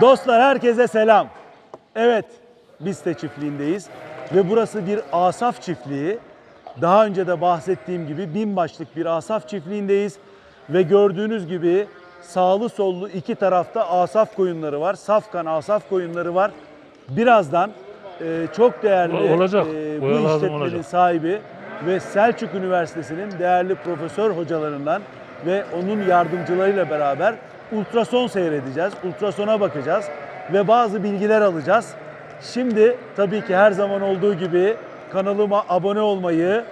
Dostlar herkese selam. Evet, biz de çiftliğindeyiz ve burası bir asaf çiftliği. Daha önce de bahsettiğim gibi bin başlık bir asaf çiftliğindeyiz ve gördüğünüz gibi sağlı sollu iki tarafta asaf koyunları var. Safkan asaf koyunları var. Birazdan e, çok değerli Olacak. e, bu lazım işletmenin olacak. sahibi ve Selçuk Üniversitesi'nin değerli profesör hocalarından ve onun yardımcılarıyla beraber ultrason seyredeceğiz. Ultrasona bakacağız ve bazı bilgiler alacağız. Şimdi tabii ki her zaman olduğu gibi kanalıma abone olmayı,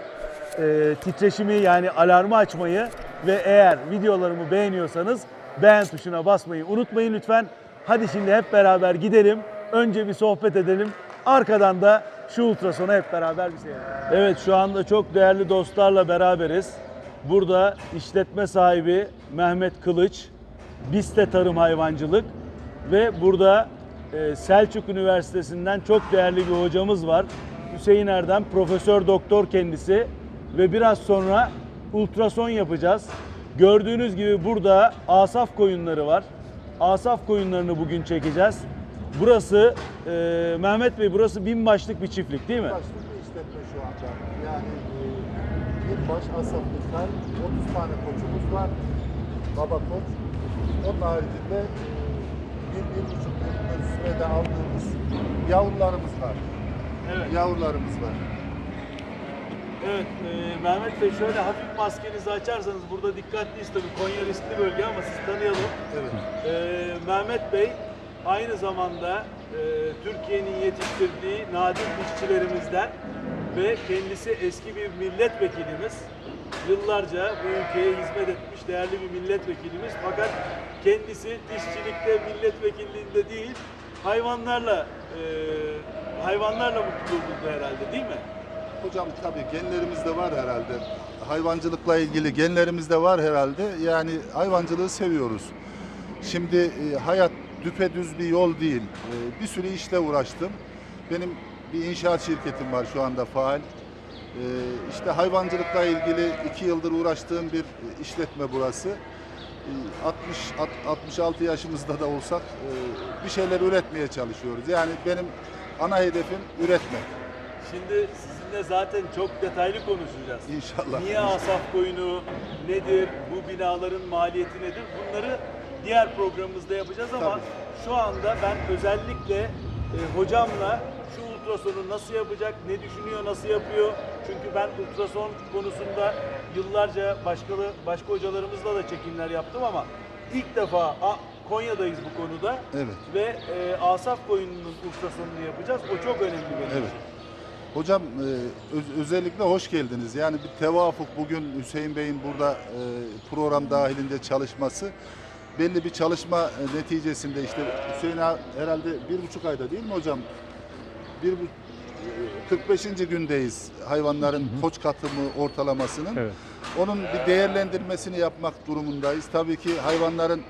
e, titreşimi yani alarmı açmayı ve eğer videolarımı beğeniyorsanız beğen tuşuna basmayı unutmayın lütfen. Hadi şimdi hep beraber gidelim. Önce bir sohbet edelim. Arkadan da şu ultrasonu hep beraber bir seyredelim. Evet şu anda çok değerli dostlarla beraberiz. Burada işletme sahibi Mehmet Kılıç, Biste Tarım Hayvancılık ve burada e, Selçuk Üniversitesi'nden çok değerli bir hocamız var. Hüseyin Erdem, profesör doktor kendisi ve biraz sonra ultrason yapacağız. Gördüğünüz gibi burada asaf koyunları var. Asaf koyunlarını bugün çekeceğiz. Burası e, Mehmet Bey burası bin başlık bir çiftlik değil mi? başlık bir işletme şu anda. Yani e, bir baş asafımız var, 30 tane koçumuz var, baba koç. Onun haricinde e, bir, bir buçuk yıllık sürede aldığımız yavrularımız var. Evet. Yavrularımız var. Evet, e, Mehmet Bey şöyle hafif maskenizi açarsanız burada dikkatliyiz tabii Konya riskli bölge ama siz tanıyalım. Evet. E, Mehmet Bey aynı zamanda e, Türkiye'nin yetiştirdiği nadir dişçilerimizden ve kendisi eski bir milletvekilimiz. Yıllarca bu ülkeye hizmet etmiş değerli bir milletvekilimiz. Fakat kendisi dişçilikte, milletvekilliğinde değil, hayvanlarla e, hayvanlarla mutlu buldu herhalde değil mi? Hocam tabii genlerimizde var herhalde. Hayvancılıkla ilgili genlerimizde var herhalde. Yani hayvancılığı seviyoruz. Şimdi e, hayat düpedüz bir yol değil. E, bir sürü işle uğraştım. Benim bir inşaat şirketim var şu anda faal. E, işte hayvancılıkla ilgili iki yıldır uğraştığım bir işletme burası. E, 60 alt- 66 yaşımızda da olsak e, bir şeyler üretmeye çalışıyoruz. Yani benim ana hedefim üretmek. Şimdi sizinle zaten çok detaylı konuşacağız. İnşallah. Niye asaf koyunu, nedir, bu binaların maliyeti nedir? Bunları diğer programımızda yapacağız ama Tabii. şu anda ben özellikle e, hocamla ultrasonu nasıl yapacak, ne düşünüyor, nasıl yapıyor? Çünkü ben ultrason konusunda yıllarca başkalı, başka hocalarımızla da çekimler yaptım ama ilk defa A- Konya'dayız bu konuda Evet. ve e, asaf koyununun ultrasonunu yapacağız. O çok önemli benim için. Evet. Hocam e, öz- özellikle hoş geldiniz. Yani bir tevafuk bugün Hüseyin Bey'in burada e, program dahilinde çalışması belli bir çalışma e, neticesinde işte Hüseyin herhalde bir buçuk ayda değil mi hocam? Bir bu, e, 45. gündeyiz hayvanların koç katımı ortalamasının. Evet. Onun bir değerlendirmesini yapmak durumundayız. Tabii ki hayvanların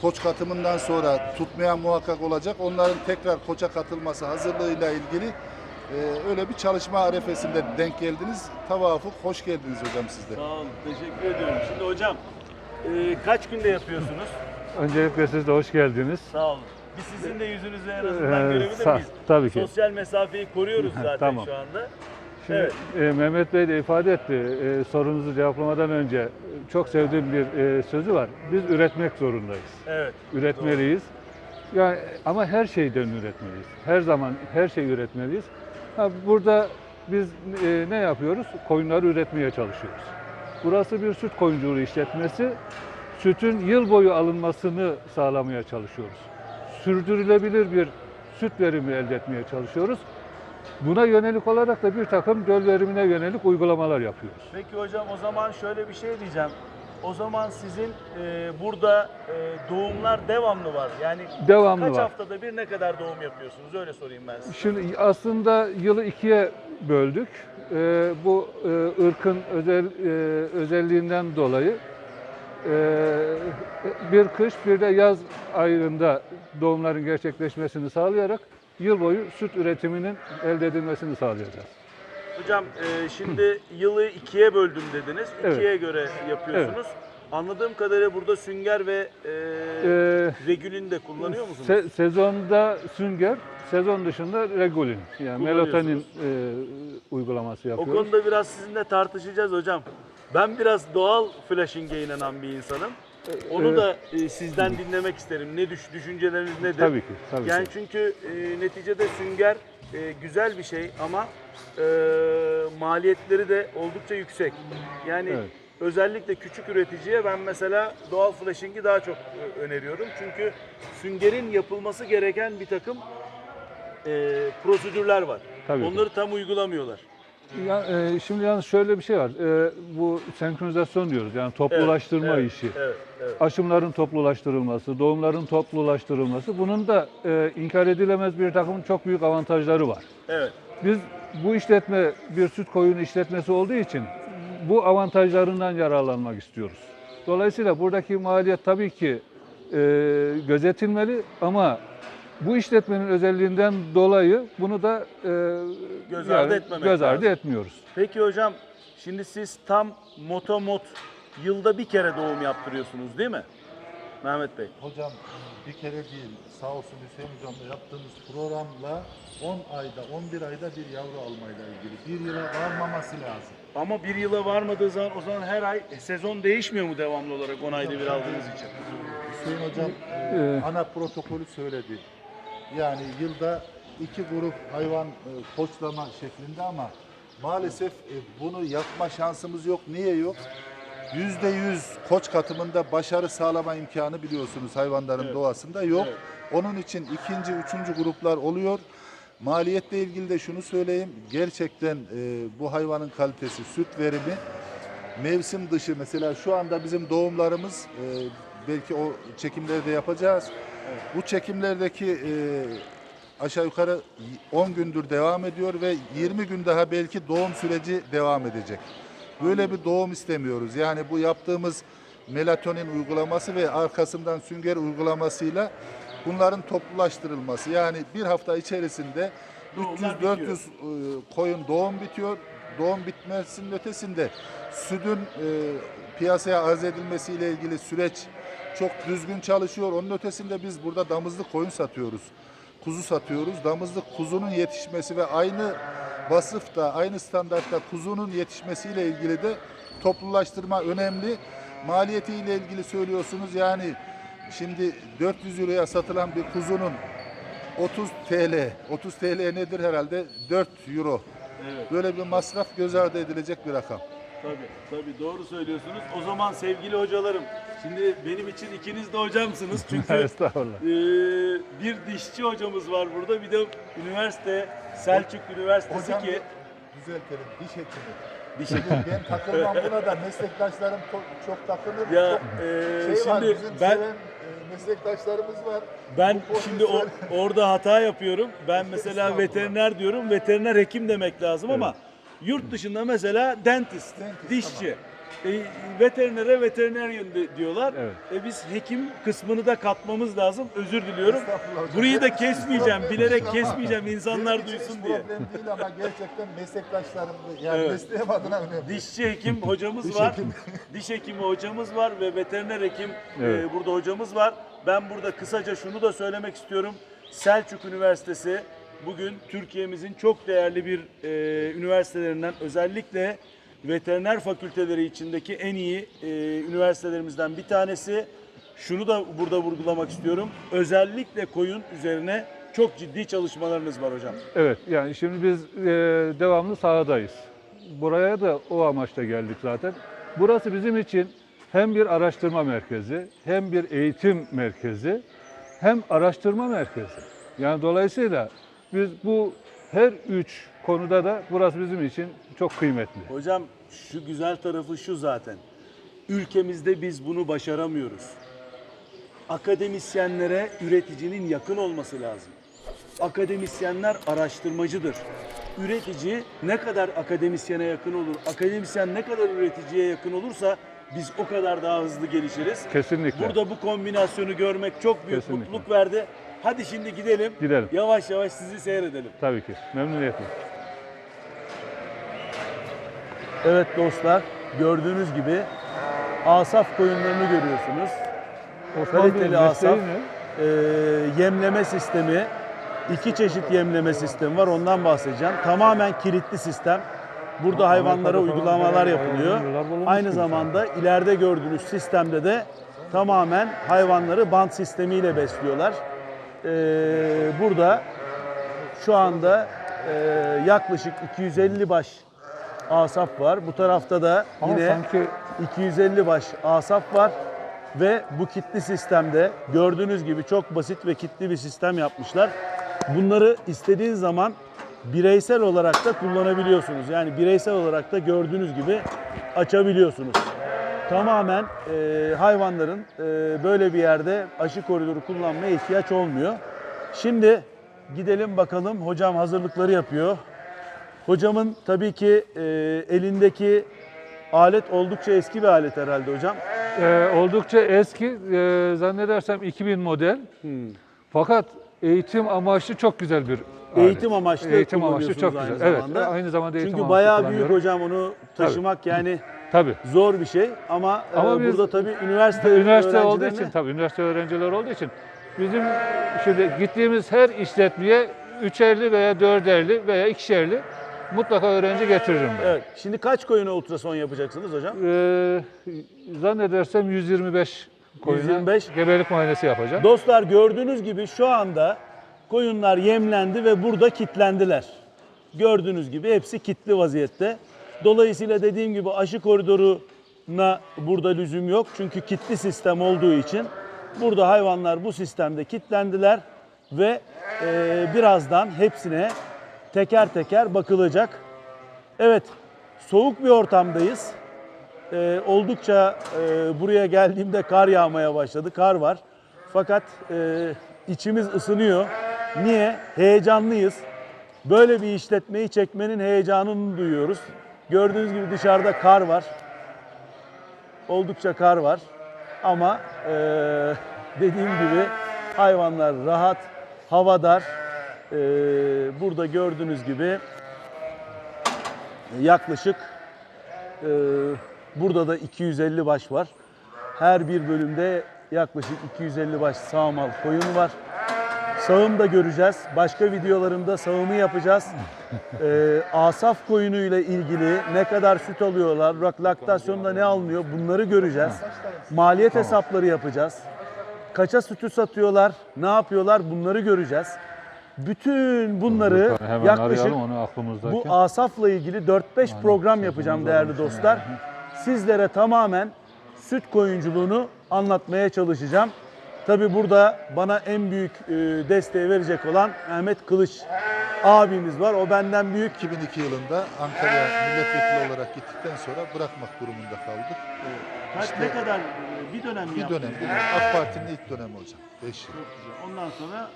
koç katımından sonra tutmaya muhakkak olacak. Onların tekrar koça katılması hazırlığıyla ilgili e, öyle bir çalışma arefesinde denk geldiniz. Tavafuk hoş geldiniz hocam siz de. Sağ olun, teşekkür ediyorum. Şimdi hocam, e, kaç günde yapıyorsunuz? Öncelikle siz de hoş geldiniz. Sağ olun. Biz sizin de yüzünüzü en azından Ee, görebilir miyiz? tabii ki. Sosyal mesafeyi koruyoruz zaten Tamam. şu anda. Şimdi Evet. e, Mehmet Bey de ifade etti. E, sorunuzu cevaplamadan önce çok sevdiğim bir e, sözü var. Biz üretmek zorundayız. Evet. Üretmeliyiz. Yani ama her şeyden üretmeliyiz. Her zaman her şeyi üretmeliyiz. Ha, burada biz e, ne yapıyoruz? Koyunları üretmeye çalışıyoruz. Burası bir süt koyunculuğu işletmesi. Sütün yıl boyu alınmasını sağlamaya çalışıyoruz. Sürdürülebilir bir süt verimi elde etmeye çalışıyoruz. Buna yönelik olarak da bir takım göl verimine yönelik uygulamalar yapıyoruz. Peki hocam o zaman şöyle bir şey diyeceğim. O zaman sizin e, burada e, doğumlar devamlı var. Yani Devamlı kaç var. haftada bir ne kadar doğum yapıyorsunuz? Öyle sorayım ben size. Şimdi aslında yılı ikiye böldük. Ee, bu e, ırkın özel e, özelliğinden dolayı e, bir kış bir de yaz ayında doğumların gerçekleşmesini sağlayarak yıl boyu süt üretiminin elde edilmesini sağlayacağız. Hocam e, şimdi yılı ikiye böldüm dediniz. Evet. İkiye göre yapıyorsunuz. Anladığım kadarıyla burada sünger ve e, Ee, regülün de kullanıyor musunuz? Se- sezonda sünger, sezon dışında regolin yani melatonin e, uygulaması o yapıyoruz. konuda biraz sizinle tartışacağız hocam. Ben biraz doğal flashing'e inanan bir insanım. Onu Ee, da e, sizden dinlemek isterim. Ne düş düşünceleriniz nedir? Tabii ki, tabii Yani ki. çünkü e, neticede sünger e, güzel bir şey ama e, maliyetleri de oldukça yüksek. Yani Evet. özellikle küçük üreticiye ben mesela doğal flashing'i daha çok e, öneriyorum. Çünkü süngerin yapılması gereken bir takım e, prosedürler var. Tabii ki. Onları tam uygulamıyorlar. Ya, e, şimdi yalnız şöyle bir şey var. E, bu senkronizasyon diyoruz yani toplulaştırma evet, işi. Evet, evet. Aşımların toplulaştırılması, doğumların toplulaştırılması bunun da e, inkar edilemez bir takım çok büyük avantajları var. Evet. Biz bu işletme bir süt koyunu işletmesi olduğu için bu avantajlarından yararlanmak istiyoruz. Dolayısıyla buradaki maliyet tabii ki e, gözetilmeli ama bu işletmenin özelliğinden dolayı bunu da e, Göz ardı etmemek göz ardı lazım. etmiyoruz. Peki hocam şimdi siz tam motomot yılda bir kere doğum yaptırıyorsunuz değil mi? Mehmet Bey. Hocam bir kere değil sağ olsun Hüseyin hocamla yaptığımız programla 10 ayda 11 ayda bir yavru almayla ilgili. Bir yıla varmaması lazım. Ama bir yıla varmadığı zaman o zaman her ay e, sezon değişmiyor mu devamlı olarak 10 ayda bir aldığınız için? Hüseyin hocam e, ana protokolü söyledi. Yani yılda iki grup hayvan e, koçlama şeklinde ama maalesef e, bunu yapma şansımız yok. Niye yok? Yüzde yüz koç katımında başarı sağlama imkanı biliyorsunuz hayvanların Evet. doğasında yok. Evet. Onun için ikinci, üçüncü gruplar oluyor. Maliyetle ilgili de şunu söyleyeyim. Gerçekten e, bu hayvanın kalitesi, süt verimi mevsim dışı mesela şu anda bizim doğumlarımız e, belki o çekimleri de yapacağız. Bu çekimlerdeki e, aşağı yukarı 10 gündür devam ediyor ve 20 gün daha belki doğum süreci devam edecek. Böyle bir doğum istemiyoruz. Yani bu yaptığımız melatonin uygulaması ve arkasından sünger uygulamasıyla bunların toplulaştırılması. Yani bir hafta içerisinde Doğumlar 300-400 e, koyun doğum bitiyor. Doğum bitmesinin ötesinde sütün e, piyasaya arz edilmesiyle ilgili süreç çok düzgün çalışıyor. Onun ötesinde biz burada damızlık koyun satıyoruz. Kuzu satıyoruz. Damızlık kuzunun yetişmesi ve aynı vasıfta, aynı standartta kuzunun yetişmesiyle ilgili de toplulaştırma önemli. Maliyetiyle ilgili söylüyorsunuz. Yani şimdi 400 euroya satılan bir kuzunun 30 TL, 30 TL nedir herhalde? 4 euro. Evet. Böyle bir masraf göz ardı edilecek bir rakam. Tabii, tabii doğru söylüyorsunuz. O zaman sevgili hocalarım, şimdi benim için ikiniz de hocamsınız. Çünkü Estağfurullah. Ee, bir dişçi hocamız var burada. Bir de üniversite, Selçuk Üniversitesi Hocam ki düzeltelim, diş hekimi. diş Şimdi ben takılmam buna da meslektaşlarım çok, çok takılır. ya çok e, şey var, şimdi bizim ben seven e, meslektaşlarımız var. ben Bu şimdi o, orada hata yapıyorum. Ben mesela veteriner diyorum. Veteriner hekim demek lazım ama yurt dışında mesela dentist, Dentist, dişçi. E, veterinere veterineryen de- diyorlar. Evet. E, biz hekim kısmını da katmamız lazım. Özür diliyorum. Estağfurullah hocam. Burayı da kesmeyeceğim. problem Bilerek ama kesmeyeceğim. insanlar benim için duysun diye. problem değil ama gerçekten meslektaşlarım yani Evet. mesleğim adına önemli. Dişçi hekim hocamız Diş var. Diş hekimi hocamız var ve veteriner hekim Evet. e, burada hocamız var. Ben burada kısaca şunu da söylemek istiyorum. Selçuk Üniversitesi bugün Türkiye'mizin çok değerli bir e, üniversitelerinden özellikle veteriner fakülteleri içindeki en iyi e, üniversitelerimizden bir tanesi. Şunu da burada vurgulamak istiyorum. Özellikle koyun üzerine çok ciddi çalışmalarınız var hocam. Evet, yani şimdi biz e, devamlı sahadayız. Buraya da o amaçla geldik zaten. Burası bizim için hem bir araştırma merkezi, hem bir eğitim merkezi, hem araştırma merkezi. Yani dolayısıyla biz bu her üç konuda da burası bizim için çok kıymetli. Hocam şu güzel tarafı şu zaten. Ülkemizde biz bunu başaramıyoruz. Akademisyenlere üreticinin yakın olması lazım. Akademisyenler araştırmacıdır. Üretici ne kadar akademisyene yakın olur, akademisyen ne kadar üreticiye yakın olursa biz o kadar daha hızlı gelişiriz. Kesinlikle. Burada bu kombinasyonu görmek çok büyük Kesinlikle. mutluluk verdi. Hadi şimdi gidelim. Gidelim. Yavaş yavaş sizi seyredelim. Tabii ki. Memnuniyetle. Evet dostlar, gördüğünüz gibi asaf koyunlarını görüyorsunuz. Osman Kaliteli asaf. Ee, yemleme sistemi, iki çeşit yemleme sistemi var ondan bahsedeceğim. Tamamen kilitli sistem. Burada hayvanlara uygulamalar yapılıyor. Aynı zamanda ileride gördüğünüz sistemde de tamamen hayvanları bant sistemiyle besliyorlar. Ee, burada şu anda e, yaklaşık 250 baş asap var. Bu tarafta da Ama yine sanki 250 baş asap var ve bu kitli sistemde gördüğünüz gibi çok basit ve kitli bir sistem yapmışlar. Bunları istediğin zaman bireysel olarak da kullanabiliyorsunuz. Yani bireysel olarak da gördüğünüz gibi açabiliyorsunuz. Tamamen e, hayvanların e, böyle bir yerde aşı koridoru kullanmaya ihtiyaç olmuyor. Şimdi gidelim bakalım hocam hazırlıkları yapıyor. Hocamın tabii ki e, elindeki alet oldukça eski bir alet herhalde hocam. e, oldukça eski, e, zannedersem 2000 model. Hmm. Fakat eğitim amaçlı çok güzel bir. Eğitim amaçlı Eğitim amaçlı çok aynı güzel. Evet, zamanda. aynı zamanda eğitim Çünkü bayağı büyük hocam onu taşımak yani Tabii. zor bir şey ama, e, Ama biz- burada tabii üniversite Üniversite olduğu için, tabii üniversite öğrencileri olduğu için bizim şimdi gittiğimiz her işletmeye üçerli veya dörderli veya ikişerli mutlaka öğrenci getiririm ben. Evet. Şimdi kaç koyuna ultrason yapacaksınız hocam? Ee, zannedersem 125 koyuna 125. gebelik muayenesi yapacağım. Dostlar gördüğünüz gibi şu anda koyunlar yemlendi ve burada kitlendiler. Gördüğünüz gibi hepsi kitli vaziyette. Dolayısıyla dediğim gibi aşı koridoruna burada lüzum yok. Çünkü kitli sistem olduğu için burada hayvanlar bu sistemde kitlendiler ve e, birazdan hepsine teker teker bakılacak. Evet, soğuk bir ortamdayız. Ee, oldukça e, buraya geldiğimde kar yağmaya başladı. Kar var. Fakat e, içimiz ısınıyor. Niye? Heyecanlıyız. Böyle bir işletmeyi çekmenin heyecanını duyuyoruz. Gördüğünüz gibi dışarıda kar var. Oldukça kar var. Ama e, dediğim gibi hayvanlar rahat, havadar. E, burada gördüğünüz gibi yaklaşık ee, burada da 250 baş var. Her bir bölümde yaklaşık 250 baş sağmal koyun var. Sağım da göreceğiz. Başka videolarımda sağımı yapacağız. Ee, asaf koyunu ile ilgili ne kadar süt alıyorlar, lak- laktasyonda ne alınıyor bunları göreceğiz. Maliyet hesapları yapacağız. Kaça sütü satıyorlar, ne yapıyorlar bunları göreceğiz. Bütün bunları Hemen yaklaşık onu aklımızdaki. bu asafla ilgili 4-5 program yapacağım değerli dostlar. Sizlere tamamen süt koyunculuğunu anlatmaya çalışacağım. Tabi burada bana en büyük e, desteği verecek olan Mehmet Kılıç abimiz var. O benden büyük. 2002 yılında Ankara'ya milletvekili olarak gittikten sonra bırakmak durumunda kaldık. Kaç, ne kadar bir dönem mi Bir dönem, bir dönem. AK Parti'nin ilk dönemi hocam. 5 yıl. Ondan sonra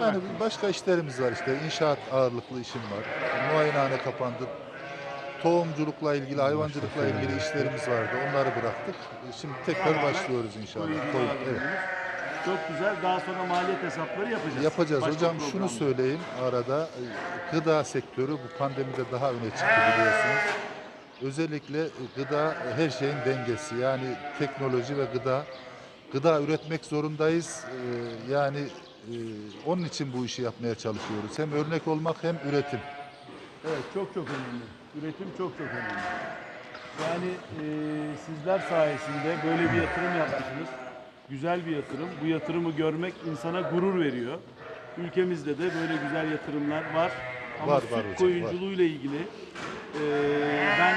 Yani başka işlerimiz var işte. İnşaat ağırlıklı işim var. Muayenehane kapandı. Tohumculukla ilgili, hayvancılıkla ilgili işlerimiz vardı. Onları bıraktık. Şimdi tekrar başlıyoruz inşallah. Koyun, evet. Çok güzel. Daha sonra maliyet hesapları yapacağız. Yapacağız. Başka Hocam şunu programda. söyleyeyim arada. e, Gıda sektörü bu pandemide daha öne çıktı biliyorsunuz. Özellikle gıda her şeyin dengesi. Yani teknoloji ve gıda. Gıda üretmek zorundayız. E, Yani e, onun için bu işi yapmaya çalışıyoruz. Hem örnek olmak hem üretim. Evet çok çok önemli. Üretim çok çok önemli. Yani e, sizler sayesinde böyle bir yatırım yapmışsınız. Güzel bir yatırım. Bu yatırımı görmek insana gurur veriyor. Ülkemizde de böyle güzel yatırımlar var. Ama Var, süt var hocam, koyunculuğuyla ilgili e, ben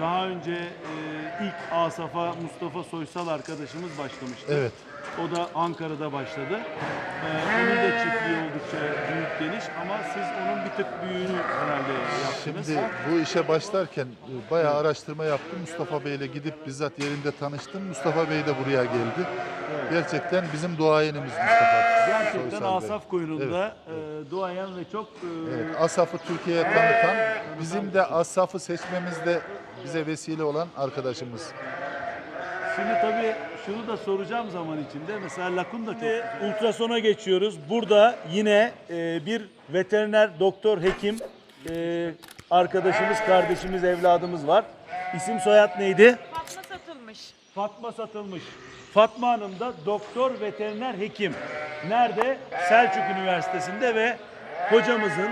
daha önce e, ilk Asaf'a Mustafa Soysal arkadaşımız başlamıştı. Evet. O da Ankara'da başladı. Ee, onun da çiftliği oldukça büyük geniş ama siz onun bir tık büyüğünü herhalde yaptınız. Şimdi bu işe başlarken e, bayağı araştırma yaptım. Mustafa Bey ile gidip bizzat yerinde tanıştım. Mustafa Bey de buraya geldi. Gerçekten bizim duayenimiz Mustafa. Gerçekten Soysal Bey. Asaf Koyunlu'nda e, duayen ve çok e, Evet, Asaf'ı Türkiye'ye tanıtan, bizim de Asaf'ı seçmemizde bize vesile olan arkadaşımız. Şimdi tabii şunu da soracağım zaman içinde. Mesela Lakun da çok Ultrasona geçiyoruz. Burada yine e, bir veteriner doktor hekim e, arkadaşımız, kardeşimiz, evladımız var. İsim soyad neydi? Fatma satılmış. Fatma Satılmış. Fatma Hanım da doktor veteriner hekim. Nerede? Selçuk Üniversitesi'nde ve hocamızın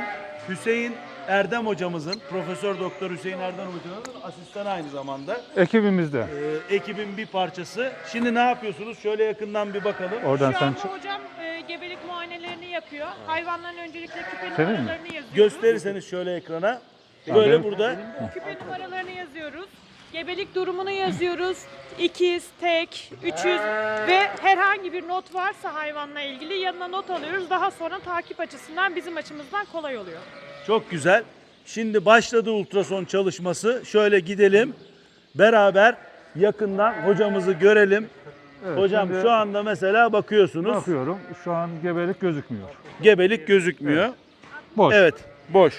Hüseyin Erdem hocamızın, Profesör Doktor Hüseyin Erdem hocamızın asistanı aynı zamanda. Ekibimizde. Ee, ekibin bir parçası. Şimdi ne yapıyorsunuz? Şöyle yakından bir bakalım. Oradan Şu sen anda çık. hocam e, gebelik muayenelerini yapıyor. Hayvanların öncelikle küpe Senin mi? numaralarını yazıyoruz. Gösterirseniz şöyle ekrana. Böyle benim- burada. Küpe numaralarını yazıyoruz. Gebelik durumunu yazıyoruz. İkiz, tek, üçüz ve herhangi bir not varsa hayvanla ilgili yanına not alıyoruz. Daha sonra takip açısından bizim açımızdan kolay oluyor. Çok güzel. Şimdi başladı ultrason çalışması. Şöyle gidelim. Beraber yakından hocamızı görelim. Evet, Hocam şimdi şu anda mesela bakıyorsunuz. bakıyorum. Şu an gebelik gözükmüyor. Gebelik gözükmüyor. Boş. Evet, boş.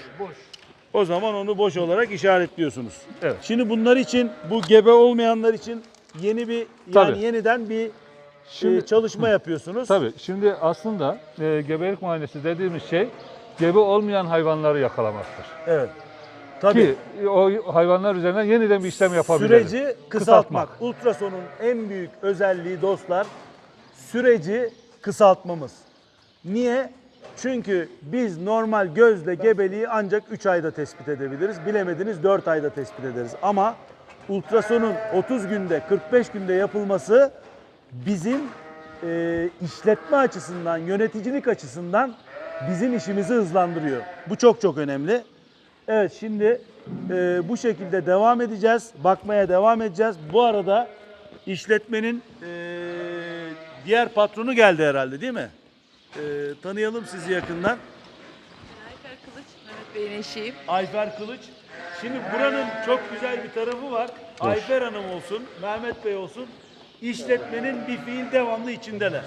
O zaman onu boş olarak işaretliyorsunuz. Evet. Şimdi bunlar için, bu gebe olmayanlar için yeni bir yani Tabii. yeniden bir Şimdi- e, çalışma yapıyorsunuz. Tabii. Şimdi aslında e, gebelik muayenesi dediğimiz şey gebe olmayan hayvanları yakalamaktır. Evet. Tabii. Ki o hayvanlar üzerinden yeniden bir işlem yapabiliriz. Süreci kısaltmak. Kısaltmak. Ultrasonun en büyük özelliği dostlar süreci kısaltmamız. Niye? Çünkü biz normal gözle gebeliği ancak 3 ayda tespit edebiliriz. Bilemediniz 4 ayda tespit ederiz. Ama ultrasonun 30 günde 45 günde yapılması bizim e, işletme açısından, yöneticilik açısından bizim işimizi hızlandırıyor. Bu çok çok önemli. Evet şimdi e, bu şekilde devam edeceğiz. Bakmaya devam edeceğiz. Bu arada işletmenin e, diğer patronu geldi herhalde değil mi? E, tanıyalım sizi yakından. Ayfer Kılıç, Mehmet Bey'in eşiyim. Ayfer Kılıç. Şimdi buranın çok güzel bir tarafı var. Ayfer Hanım olsun, Mehmet Bey olsun. İşletmenin bir fiil devamlı içindeler.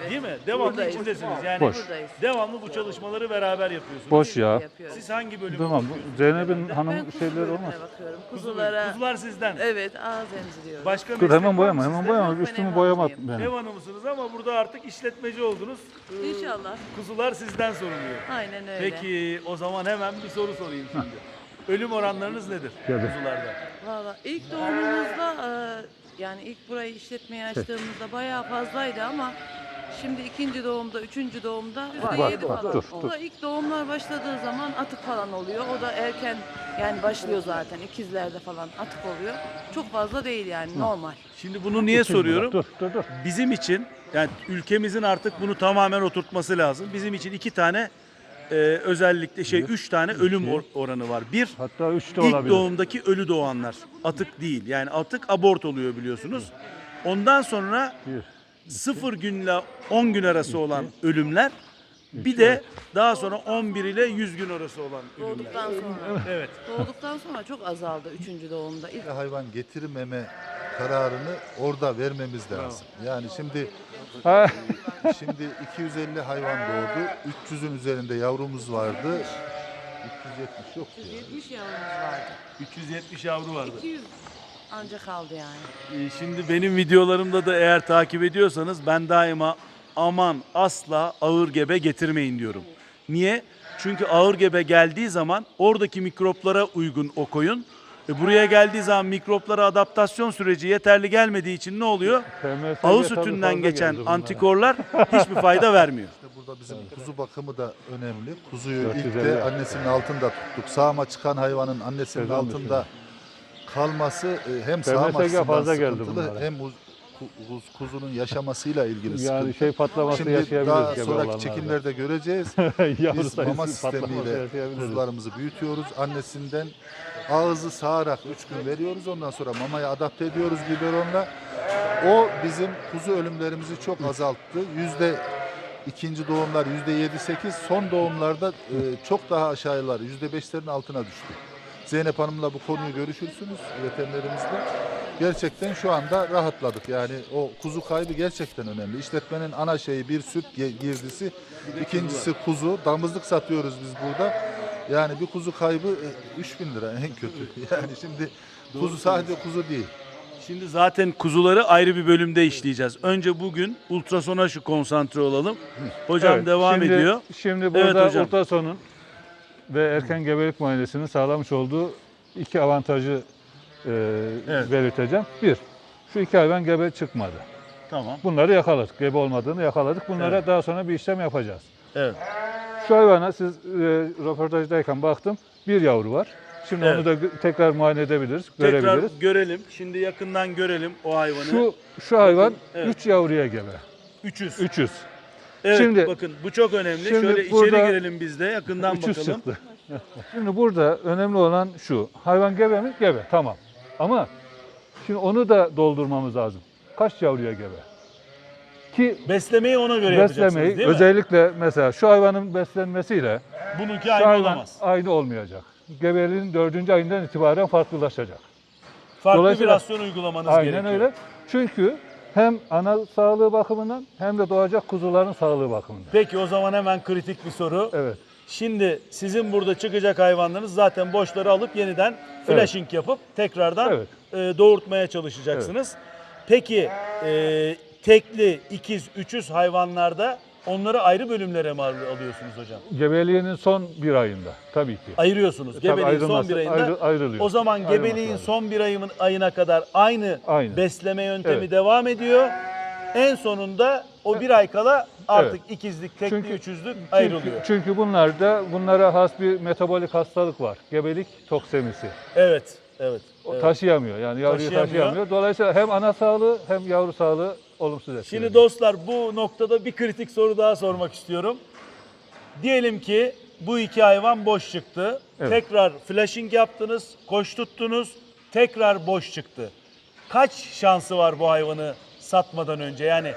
Evet. Değil mi? Devamlı Buradayız. içindesiniz. Yani Boş. Buradayız. devamlı bu çalışmaları beraber yapıyorsunuz. Boş ya. Siz hangi bölümü Tamam. Zeynep'in hanım kuzu şeyleri bölümüne olmaz. bakıyorum. Kuzulara. Kuzular sizden. Evet, ağız emziriyorum. Başka Dur meslek hemen var boyama, mı hemen sizde? boyama. Ben Üstümü ev boyama hanımıyım. benim. Ev hanımısınız ama burada artık işletmeci oldunuz. Ee, İnşallah. Kuzular sizden soruluyor. Aynen öyle. Peki o zaman hemen bir soru sorayım şimdi. Ölüm oranlarınız nedir Tabii. kuzularda? Valla ilk doğumumuzda e, yani ilk burayı işletmeye açtığımızda bayağı fazlaydı ama şimdi ikinci doğumda, üçüncü doğumda Var, yedi var. falan. Dur, O dur. da ilk doğumlar başladığı zaman atık falan oluyor. O da erken yani başlıyor zaten ikizlerde falan atık oluyor. Çok fazla değil yani normal. Şimdi bunu niye soruyorum? Dur, dur, dur. Bizim için yani ülkemizin artık bunu tamamen oturtması lazım. Bizim için iki tane e, özellikle şey üç tane ölüm or- oranı var. Bir Hatta üç de ilk olabilir. doğumdaki ölü doğanlar. Atık değil. Yani atık abort oluyor biliyorsunuz. Ondan sonra Bir. 0 günle 10 gün arası olan ölümler bir de daha sonra 11 ile 100 gün arası olan ölümler. Doğduktan sonra. Evet. Doğduktan sonra çok azaldı üçüncü doğumda. İlk hayvan getirmeme kararını orada vermemiz lazım. Yani şimdi Ha, şimdi 250 hayvan doğdu. 300'ün üzerinde yavrumuz vardı. 370 yok. 170 yavrumuz vardı. 370 yavru vardı. 200 ancak kaldı yani. Ee, Şimdi benim videolarımda da eğer takip ediyorsanız ben daima aman asla ağır gebe getirmeyin diyorum. Niye? Çünkü ağır gebe geldiği zaman oradaki mikroplara uygun o koyun. E buraya geldiği zaman mikroplara adaptasyon süreci yeterli gelmediği için ne oluyor? TMSG Ağız sütünden geçen antikorlar hiçbir fayda vermiyor. İşte burada bizim kuzu bakımı da önemli. Kuzuyu ilk 450 de yaptı. annesinin altında tuttuk. Sağıma çıkan hayvanın annesinin Sezon altında kalması e, hem sağım açısından fazla geldi sıkıntılı bunlara. hem uz- ku- kuz- kuzunun yaşamasıyla ilgili Yani sıkıntı. şey patlaması Şimdi yaşayabiliriz. daha gebe sonraki olanlarda. çekimlerde göreceğiz. Yavru Biz sayısı mama patlaması sistemiyle yaşayabiliriz. kuzularımızı büyütüyoruz. Annesinden ağzı sağarak 3 gün veriyoruz. Ondan sonra mamaya adapte ediyoruz biberonla. O bizim kuzu ölümlerimizi çok azalttı. Yüzde ikinci doğumlar yüzde yedi sekiz, son doğumlarda e, çok daha aşağılar yüzde beşlerin altına düştü. Zeynep Hanım'la bu konuyu görüşürsünüz veterinerimizle. Gerçekten şu anda rahatladık. Yani o kuzu kaybı gerçekten önemli. İşletmenin ana şeyi bir süt girdisi, ikincisi kuzu. Damızlık satıyoruz biz burada. Yani bir kuzu kaybı e, 3000 lira en kötü. Yani şimdi kuzu sadece kuzu değil. Şimdi zaten kuzuları ayrı bir bölümde işleyeceğiz. Önce bugün ultrasona şu konsantre olalım. Hocam Evet, devam şimdi- ediyor. Şimdi burada hocam. ultrasonun ve erken gebelik muayenesinin sağlamış olduğu iki avantajı e, Evet. belirteceğim. Bir, Şu iki hayvan gebe çıkmadı. Tamam. Bunları yakaladık. Gebe olmadığını yakaladık. Bunlara Evet. daha sonra bir işlem yapacağız. Evet. Şu hayvana siz e, röportajdayken baktım. Bir yavru var. Şimdi Evet. onu da tekrar muayene edebiliriz, Tekrar görebiliriz. görelim. Şimdi yakından görelim o hayvanı. Şu şu hayvan evet. 3 yavruya gebe. 300. 300. Evet Şimdi- bakın bu çok önemli. Şimdi Şöyle burada- içeri girelim biz de yakından 300 bakalım. çıktı. Şimdi burada önemli olan şu. Hayvan gebe mi? Gebe. Tamam. Ama şimdi onu da doldurmamız lazım. Kaç yavruya gebe? Ki Beslemeyi ona göre yapacaksınız beslemeyi değil mi? özellikle mesela şu hayvanın beslenmesiyle Bununki şu aynı hayvan olamaz. aynı olmayacak. Gebeliğin dördüncü ayından itibaren farklılaşacak. Farklı bir Dolayısıyla- rasyon uygulamanız Aynen gerekiyor. öyle. Çünkü hem ana sağlığı bakımından hem de doğacak kuzuların sağlığı bakımından. Peki o zaman hemen kritik bir soru. Evet. Şimdi sizin burada çıkacak hayvanlarınız zaten boşları alıp yeniden flashing yapıp tekrardan Evet. e, doğurtmaya çalışacaksınız. Peki e, tekli, ikiz, üçüz hayvanlarda onları ayrı bölümlere mi al- alıyorsunuz hocam? Gebeliğinin son bir ayında tabii ki. Ayırıyorsunuz. Tabii Gebeliğin son bir ayında. ayrı- ayrılıyor. O zaman Ayrılması gebeliğin lazım. son bir ayının ayına kadar aynı, Aynı. besleme yöntemi Evet. devam ediyor. En sonunda o bir ay kala artık ikizlik, tekli, Çünkü- üçüzlük Çünkü, ayrılıyor. çünkü bunlarda bunlara has bir metabolik hastalık var. Gebelik toksemisi. Evet, evet. O evet. taşıyamıyor yani yavruyu Taşıyamıyor. taşıyamıyor. Dolayısıyla hem ana sağlığı hem yavru sağlığı olumsuz etkileniyor. Şimdi dostlar bu noktada bir kritik soru daha sormak istiyorum. Diyelim ki bu iki hayvan boş çıktı. Evet. Tekrar flashing yaptınız, koş tuttunuz, tekrar boş çıktı. Kaç şansı var bu hayvanı satmadan önce? Yani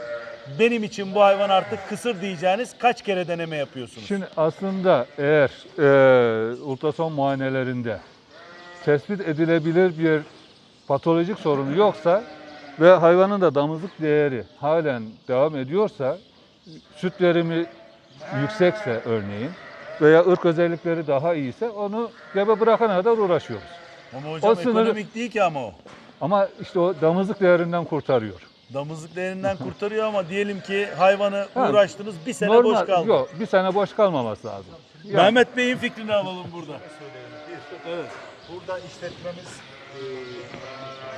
benim için bu hayvan artık kısır diyeceğiniz kaç kere deneme yapıyorsunuz? Şimdi aslında eğer e, ultrason muayenelerinde tespit edilebilir bir patolojik sorunu yoksa ve hayvanın da damızlık değeri halen devam ediyorsa, süt verimi yüksekse örneğin veya ırk özellikleri daha iyiyse onu gebe bırakana kadar uğraşıyoruz. ama hocam o sınırı- ekonomik değil ki ama o. Ama işte o damızlık değerinden kurtarıyor. Damızlık değerinden kurtarıyor ama diyelim ki hayvanı Ha, uğraştınız bir sene boş kaldı. Yok, bir sene boş kalmaması lazım. Yani- Mehmet Bey'in fikrini alalım burada. Evet. Burada işletmemiz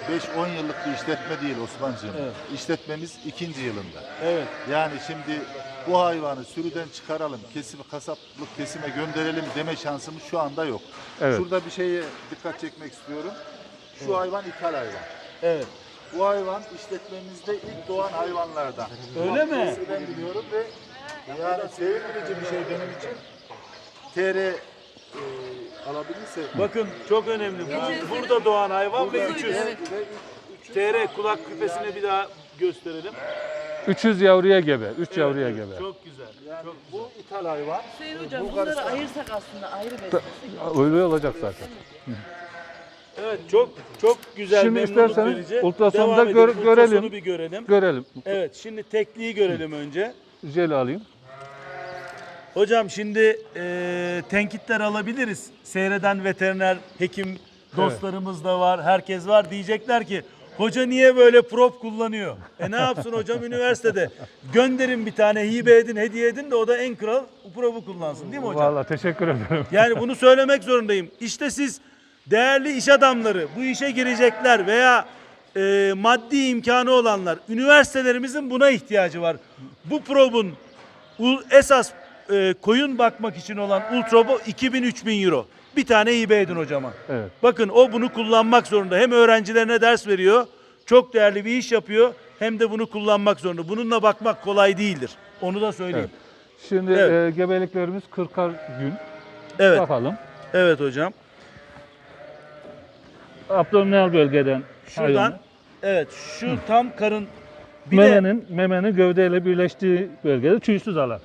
5-10 yıllık bir işletme değil Osman'cığım. Evet. İşletmemiz ikinci yılında. Evet. Yani şimdi bu hayvanı sürüden çıkaralım, kesim, kasaplık kesime gönderelim deme şansımız şu anda yok. Evet. Şurada bir şeye dikkat çekmek istiyorum. Şu hayvan ithal hayvan. Evet. Bu hayvan işletmemizde ilk doğan hayvanlardan. Öyle mi? Ben biliyorum ve yani sevindirici bir şey benim için. TR e, alabilirse Bakın çok önemli. Bu, burada doğan hayvan ve 300. Evet. TR kulak küpesini bir daha gösterelim. 300 yavruya gebe, 3 yavruya Evet, gebe. Çok güzel. Çok Bu ithal hayvan. Hüseyin hocam Bulgaristan. bunları ayırsak aslında ayrı beslesek. Öyle olacak zaten. Evet çok çok güzel Şimdi memnunluk isterseniz verici. ultrasonda Devam edelim. gör- Ultrasonu görelim. bir görelim. Görelim. Evet şimdi tekliği görelim önce. Jeli alayım. Hocam şimdi e, tenkitler alabiliriz. Seyreden veteriner hekim dostlarımız da var. Herkes var. Diyecekler ki hoca niye böyle prop kullanıyor? E ne yapsın hocam üniversitede? Gönderin bir tane hibe edin, hediye edin de o da en kral probu kullansın değil mi hocam? Vallahi teşekkür ederim. Yani bunu söylemek zorundayım. İşte siz değerli iş adamları, bu işe girecekler veya e, maddi imkanı olanlar, üniversitelerimizin buna ihtiyacı var. Bu probun esas e, koyun bakmak için olan Ultrobo 2000-3000 euro. Bir tane hibe edin hocama. Evet. Bakın o bunu kullanmak zorunda. Hem öğrencilerine ders veriyor, çok değerli bir iş yapıyor, hem de bunu kullanmak zorunda. Bununla bakmak kolay değildir. Onu da söyleyeyim. Şimdi Evet. e, gebeliklerimiz 40'ar gün. Evet, Bakalım. evet hocam. Abdominal bölgeden Şuradan hayvanı. evet şu tam karın bir de memenin memenin gövdeyle birleştiği bölgede tüysüz alan.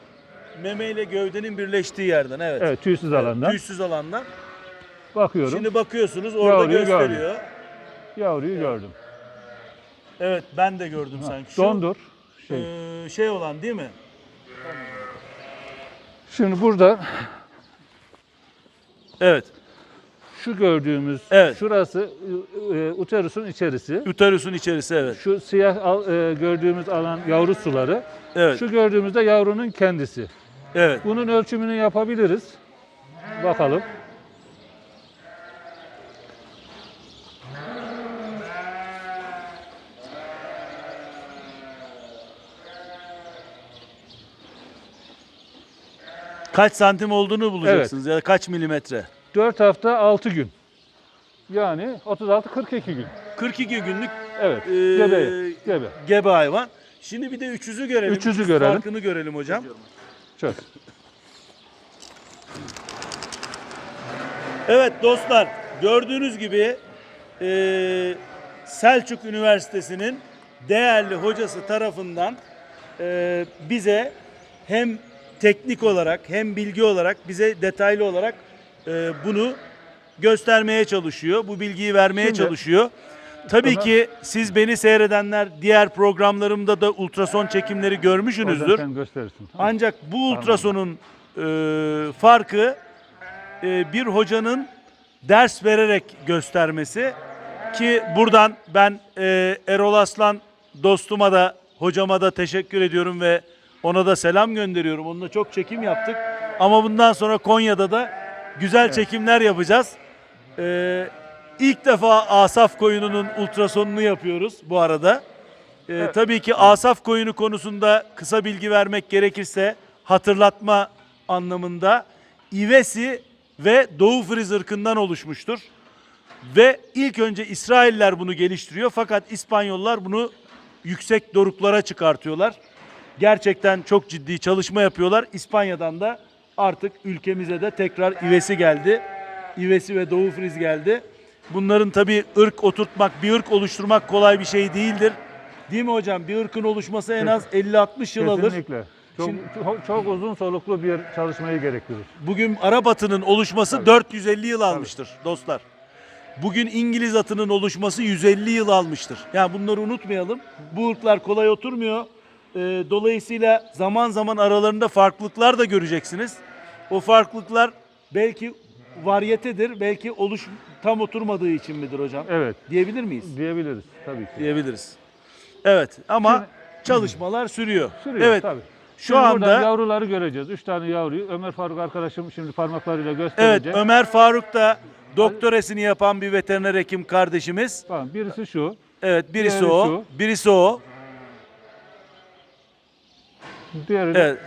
Meme ile gövdenin birleştiği yerden evet. Evet, tüysüz alandan. Tüysüz alandan. Bakıyorum. Şimdi bakıyorsunuz orada Yavruyu gösteriyor. Yavruyu gördüm. Evet ben de gördüm sanki. Şu, Dondur. Şey. e, şey olan değil mi? Şimdi burada Evet. şu gördüğümüz Evet. şurası e, e, uterusun içerisi. Uterus'un içerisi evet. Şu siyah al- e, gördüğümüz alan yavru suları. Evet. Şu gördüğümüzde yavrunun kendisi. Evet. Bunun ölçümünü yapabiliriz. Bakalım. Kaç santim olduğunu bulacaksınız ya da kaç milimetre? 4 hafta 6 gün. Yani 36-42 gün. 42 günlük Evet. Ee, gebe, gebe. gebe hayvan. Şimdi bir de 300'ü görelim. 300'ü görelim. Farkını görelim hocam. Çok. Evet dostlar gördüğünüz gibi eee, Selçuk Üniversitesi'nin değerli hocası tarafından eee, bize hem teknik olarak hem bilgi olarak bize detaylı olarak eee, bunu göstermeye çalışıyor. Bu bilgiyi vermeye Şimdi- çalışıyor. Tabii Ama- ki siz beni seyredenler diğer programlarımda da ultrason çekimleri Oradan görmüşsünüzdür. sen gösterirsin. tamam. Ancak bu ultrasonun e, farkı e, bir hocanın ders vererek göstermesi ki buradan ben e, Erol Aslan dostuma da hocama da teşekkür ediyorum ve ona da selam gönderiyorum. Onunla çok çekim yaptık. Ama bundan sonra Konya'da da güzel çekimler yapacağız. E, ilk defa Asaf koyununun ultrasonunu yapıyoruz bu arada. Ee, Tabii ki asaf koyunu konusunda kısa bilgi vermek gerekirse hatırlatma anlamında İvesi ve Doğu Friz ırkından oluşmuştur. Ve ilk önce İsrailler bunu geliştiriyor fakat İspanyollar bunu yüksek doruklara çıkartıyorlar. Gerçekten çok ciddi çalışma yapıyorlar. İspanya'dan da artık ülkemize de tekrar İvesi geldi. İvesi ve Doğu Friz geldi. Bunların tabii ırk oturtmak, bir ırk oluşturmak kolay bir şey değildir. Değil mi hocam? Bir ırkın oluşması en az 50-60 yıl alır. Kesinlikle. Çok, Şimdi- çok, çok uzun soluklu bir çalışmayı gerektirir. Bugün Arap atının oluşması 450 yıl almıştır dostlar. Bugün İngiliz atının oluşması 150 yıl almıştır. Yani bunları unutmayalım. Bu ırklar kolay oturmuyor. Ee, dolayısıyla zaman zaman aralarında farklılıklar da göreceksiniz. O farklılıklar belki varyetedir, belki oluş tam oturmadığı için midir hocam? Evet. Diyebilir miyiz? Diyebiliriz tabii ki. Diyebiliriz. Evet ama çalışmalar sürüyor. Sürüyor evet. tabii. Şu Şimdi anda burada yavruları göreceğiz. Üç tane yavruyu. Ömer Faruk arkadaşım şimdi parmaklarıyla Evet gösterecek. Ömer Faruk da doktoresini yapan bir veteriner hekim kardeşimiz. Tamam, birisi şu. Evet birisi Diğeri o. şu. Birisi o. Diğeri Evet.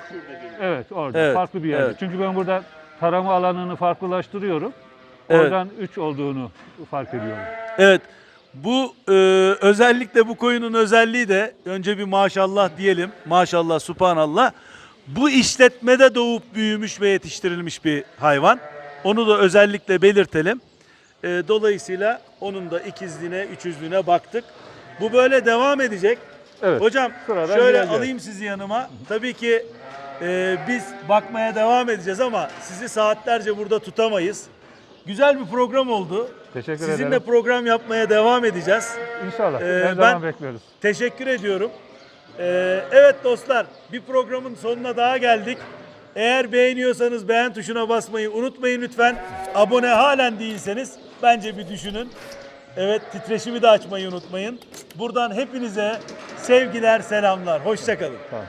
evet orada Evet, farklı bir yerde. evet. Çünkü ben burada tarama alanını farklılaştırıyorum. Evet. Oradan 3 olduğunu fark ediyorum. Evet. Bu e, özellikle bu koyunun özelliği de önce bir maşallah diyelim. Maşallah subhanallah. Bu işletmede doğup büyümüş ve yetiştirilmiş bir hayvan. Onu da özellikle belirtelim. E, dolayısıyla onun da ikizliğine, üçüzlüğüne baktık. Bu böyle devam edecek. Evet. Hocam Sıradan şöyle geleceğiz. alayım sizi yanıma. Tabii ki e, biz bakmaya devam edeceğiz ama sizi saatlerce burada tutamayız. Güzel bir program oldu. Teşekkür Sizinle ederim. program yapmaya devam edeceğiz. İnşallah. Ee, Her ben- zaman bekliyoruz. Teşekkür ediyorum. Ee, evet dostlar bir programın sonuna daha geldik. Eğer beğeniyorsanız beğen tuşuna basmayı unutmayın lütfen. Abone halen değilseniz bence bir düşünün. Evet titreşimi de açmayı unutmayın. Buradan hepinize sevgiler, selamlar. Hoşçakalın. Tamam.